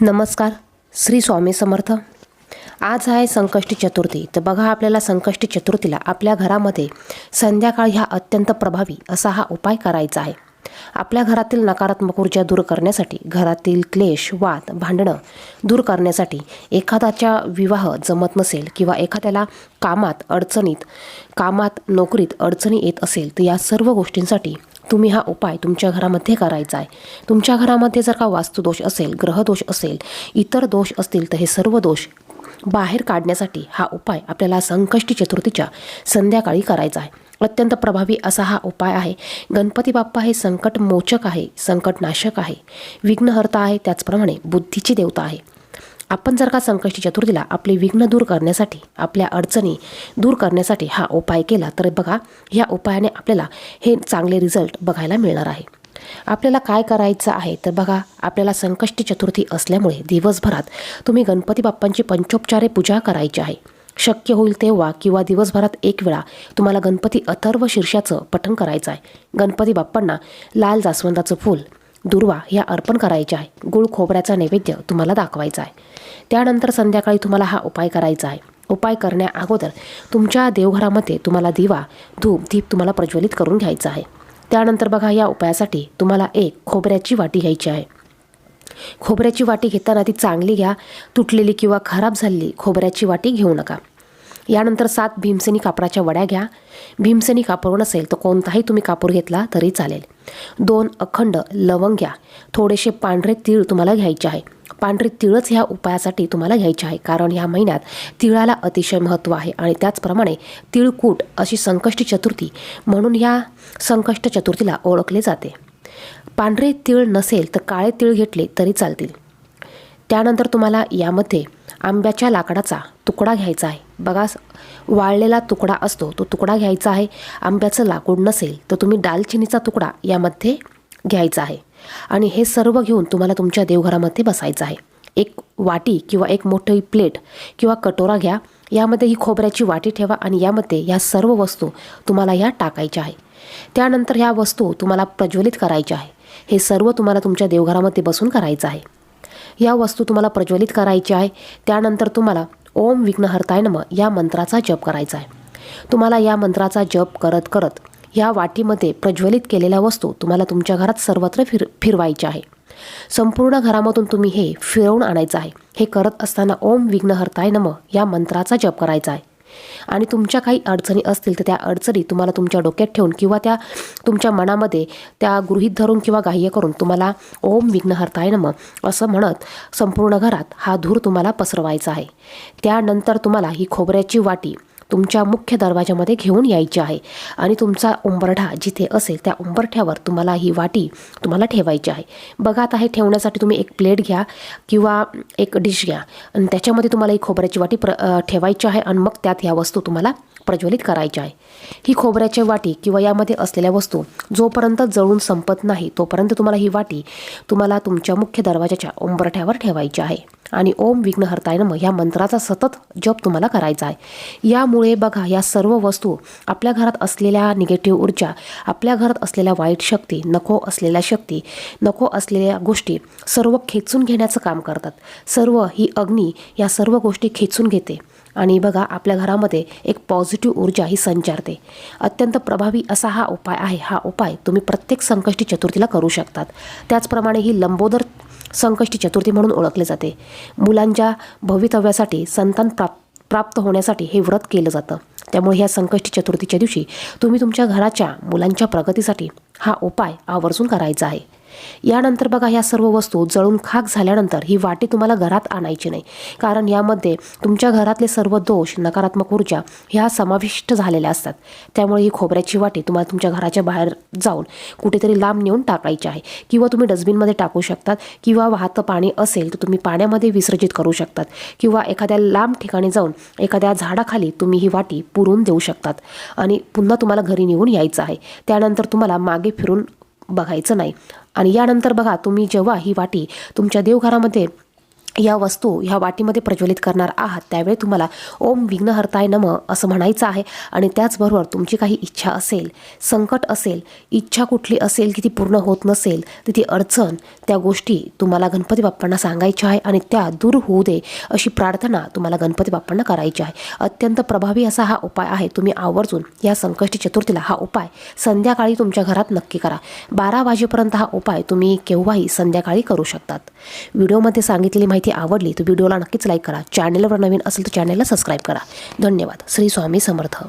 नमस्कार श्री स्वामी समर्थ. आज आहे संकष्टी चतुर्थी. तर बघा आपल्याला संकष्टी चतुर्थीला आपल्या घरामध्ये संध्याकाळ ह्या अत्यंत प्रभावी असा हा उपाय करायचा आहे. आपल्या घरातील नकारात्मक ऊर्जा दूर करण्यासाठी घरातील क्लेश वाद भांडणं दूर करण्यासाठी एखाद्याच्या विवाह जमत नसेल किंवा एखाद्याला कामात अडचणीत कामात नोकरीत अडचणी येत असेल तर या सर्व गोष्टींसाठी तुम्ही हा उपाय तुमच्या घरामध्ये करायचा आहे. तुमच्या घरामध्ये जर का वास्तुदोष असेल ग्रहदोष असेल इतर दोष असतील तर हे सर्व दोष बाहेर काढण्यासाठी हा उपाय आपल्याला संकष्टी चतुर्थीच्या संध्याकाळी करायचा आहे. अत्यंत प्रभावी असा हा उपाय आहे. गणपती बाप्पा हे संकट मोचक आहे संकटनाशक आहे. विघ्नहर्ता आहे त्याचप्रमाणे बुद्धीची देवता आहे. आपण जर का संकष्टी चतुर्थीला आपले विघ्न दूर करण्यासाठी आपल्या अडचणी दूर करण्यासाठी हा उपाय केला तर बघा ह्या उपायाने आपल्याला हे चांगले रिझल्ट बघायला मिळणार आहे. आपल्याला काय करायचं आहे? तर बघा आपल्याला संकष्टी चतुर्थी असल्यामुळे दिवसभरात तुम्ही गणपती बाप्पांची पंचोपचारे पूजा करायची आहे. शक्य होईल तेव्हा किंवा दिवसभरात एक वेळा तुम्हाला गणपती अथर्व शीर्षाचं पठण करायचं आहे. गणपती बाप्पांना लाल जास्वंदाचं फूल दुर्वा ह्या अर्पण करायच्या आहे. गुळ खोबऱ्याचा नैवेद्य तुम्हाला दाखवायचा आहे. त्यानंतर संध्याकाळी तुम्हाला हा उपाय करायचा आहे. उपाय करण्या अगोदर तुमच्या देवघरामध्ये तुम्हाला दिवा धूप दीप तुम्हाला प्रज्वलित करून घ्यायचा आहे. त्यानंतर बघा या उपायासाठी तुम्हाला एक खोबऱ्याची वाटी घ्यायची आहे. खोबऱ्याची वाटी घेताना ती चांगली घ्या. तुटलेली किंवा खराब झालेली खोबऱ्याची वाटी घेऊ नका. यानंतर सात भीमसेनी कापडाच्या वड्या घ्या. भीमसेनी कापूर नसेल तर कोणताही तुम्ही कापूर घेतला तरी चालेल. दोन अखंड लवंग घ्या. थोडेसे पांढरे तीळ तुम्हाला घ्यायचे आहे. पांढरे तिळच ह्या उपायासाठी तुम्हाला घ्यायचे आहे. कारण ह्या महिन्यात तिळाला अतिशय महत्त्व आहे आणि त्याचप्रमाणे तिळकूट अशी संकष्ट चतुर्थी म्हणून ह्या संकष्ट चतुर्थीला ओळखले जाते. पांढरे तिळ नसेल तर काळे तिळ घेतले तरी चालतील. त्यानंतर तुम्हाला यामध्ये आंब्याच्या लाकडाचा तुकडा घ्यायचा आहे. बघा वाळलेला तुकडा असतो तो तुकडा घ्यायचा आहे. आंब्याचं लाकूड नसेल तर तुम्ही दालचिनीचा तुकडा यामध्ये घ्यायचा आहे. आणि हे सर्व घेऊन तुम्हाला तुमच्या देवघरामध्ये बसायचं आहे. एक वाटी किंवा एक मोठी प्लेट किंवा कटोरा घ्या. यामध्ये ही खोबऱ्याची वाटी ठेवा आणि यामध्ये या सर्व वस्तू तुम्हाला या टाकायच्या आहे. त्यानंतर ह्या वस्तू तुम्हाला प्रज्वलित करायच्या आहे. हे सर्व तुम्हाला तुमच्या देवघरामध्ये बसून करायचं आहे. या वस्तू तुम्हाला प्रज्वलित करायची आहे. त्यानंतर तुम्हाला ओम विघ्नहर्ताय नम या मंत्राचा जप करायचा आहे. तुम्हाला या मंत्राचा जप करत करत या वाटीमध्ये प्रज्वलित केलेल्या वस्तू तुम्हाला तुमच्या घरात सर्वत्र फिर फिरवायच्या आहे. संपूर्ण घरामधून तुम्ही हे फिरवून आणायचं आहे. हे करत असताना ओम विघ्नहर्ताय नम या मंत्राचा जप करायचा आहे. आणि तुमच्या काही अडचणी असतील तर त्या अडचणी तुम्हाला तुमच्या डोक्यात ठेवून किंवा त्या तुमच्या मनामध्ये त्या गृहीत धरून किंवा ग्राह्य करून तुम्हाला ओम विघ्नहर्ताय नम असं म्हणत संपूर्ण घरात हा धूर तुम्हाला पसरवायचा आहे. त्यानंतर तुम्हाला ही खोबऱ्याची वाटी तुमच्या मुख्य दरवाजामध्ये घेऊन यायची आहे. आणि तुमचा उंबरठा जिथे असेल त्या उंबरठ्यावर तुम्हाला ही वाटी तुम्हाला ठेवायची आहे. बघा आता हे ठेवण्यासाठी तुम्ही एक प्लेट घ्या किंवा एक डिश घ्या. आणि त्याच्यामध्ये तुम्हाला ही खोबऱ्याची वाटी प्र ठेवायची आहे आणि मग त्यात ह्या वस्तू तुम्हाला प्रज्वलित करायच्या आहे. ही खोबऱ्याची वाटी किंवा यामध्ये असलेल्या वस्तू जोपर्यंत जळून संपत नाही तोपर्यंत तुम्हाला ही वाटी तुम्हाला तुमच्या मुख्य दरवाजाच्या उंबरठ्यावर ठेवायची आहे. आणि ओम विघ्नहर्ताय नम. ह्या मंत्राचा सतत जप तुम्हाला करायचा आहे. यामुळे बघा या सर्व वस्तू आपल्या घरात असलेल्या निगेटिव्ह ऊर्जा आपल्या घरात असलेल्या वाईट शक्ती नको असलेल्या शक्ती नको असलेल्या गोष्टी सर्व खेचून घेण्याचं काम करतात. सर्व ही अग्नी या सर्व गोष्टी खेचून घेते. आणि बघा आपल्या घरामध्ये एक पॉझिटिव्ह ऊर्जा ही संचारते. अत्यंत प्रभावी असा हा उपाय आहे. हा उपाय तुम्ही प्रत्येक संकष्टी चतुर्थीला करू शकतात. त्याचप्रमाणे ही लंबोदर संकष्टी चतुर्थी म्हणून ओळखले जाते. मुलांच्या भवितव्यासाठी संतान प्राप्त प्राप्त होण्यासाठी हे व्रत केलं जातं. त्यामुळे ह्या संकष्टी चतुर्थीच्या दिवशी तुम्ही तुमच्या घराच्या मुलांच्या प्रगतीसाठी हा उपाय आवर्जून करायचा आहे. यानंतर बघा ह्या सर्व वस्तू जळून खाक झाल्यानंतर ही वाटी तुम्हाला घरात आणायची नाही. कारण यामध्ये तुमच्या घरातले सर्व दोष नकारात्मक ऊर्जा ह्या समाविष्ट झालेल्या असतात. त्यामुळे ही खोबऱ्याची वाटी तुम्हाला तुमच्या घराच्या बाहेर जाऊन कुठेतरी लांब नेऊन टाकायची आहे. किंवा तुम्ही डस्टबिनमध्ये टाकू शकतात किंवा वाहतं पाणी असेल तर तुम्ही पाण्यामध्ये विसर्जित करू शकतात. किंवा एखाद्या लांब ठिकाणी जाऊन एखाद्या झाडाखाली तुम्ही ही वाटी पुरून देऊ शकतात. आणि पुन्हा तुम्हाला घरी नेऊन यायचं आहे. त्यानंतर तुम्हाला मागे फिरून बघायचं नाही. आणि यानंतर बघा तुम्ही जेव्हा ही वाटी तुमच्या देवघरामध्ये या वस्तू ह्या वाटीमध्ये प्रज्वलित करणार आहात त्यावेळी तुम्हाला ओम विघ्नहर्ताय नम असं म्हणायचं आहे आणि त्याचबरोबर तुमची काही इच्छा असेल संकट असेल इच्छा कुठली असेल की ती पूर्ण होत नसेल तर ती अडचण त्या गोष्टी तुम्हाला गणपती बाप्पांना सांगायच्या आहे आणि त्या दूर होऊ दे अशी प्रार्थना तुम्हाला गणपती बाप्पांना करायची आहे. अत्यंत प्रभावी असा हा उपाय आहे. तुम्ही आवर्जून या संकष्टी चतुर्थीला हा उपाय संध्याकाळी तुमच्या घरात नक्की करा. बारा वाजेपर्यंत हा उपाय तुम्ही केव्हाही संध्याकाळी करू शकतात. व्हिडिओमध्ये सांगितलेली माहिती माहिती आवडली तर व्हिडिओला नक्कीच लाईक करा. चॅनलवर नवीन असेल तर चॅनलला सबस्क्राईब करा. धन्यवाद. श्री स्वामी समर्थ.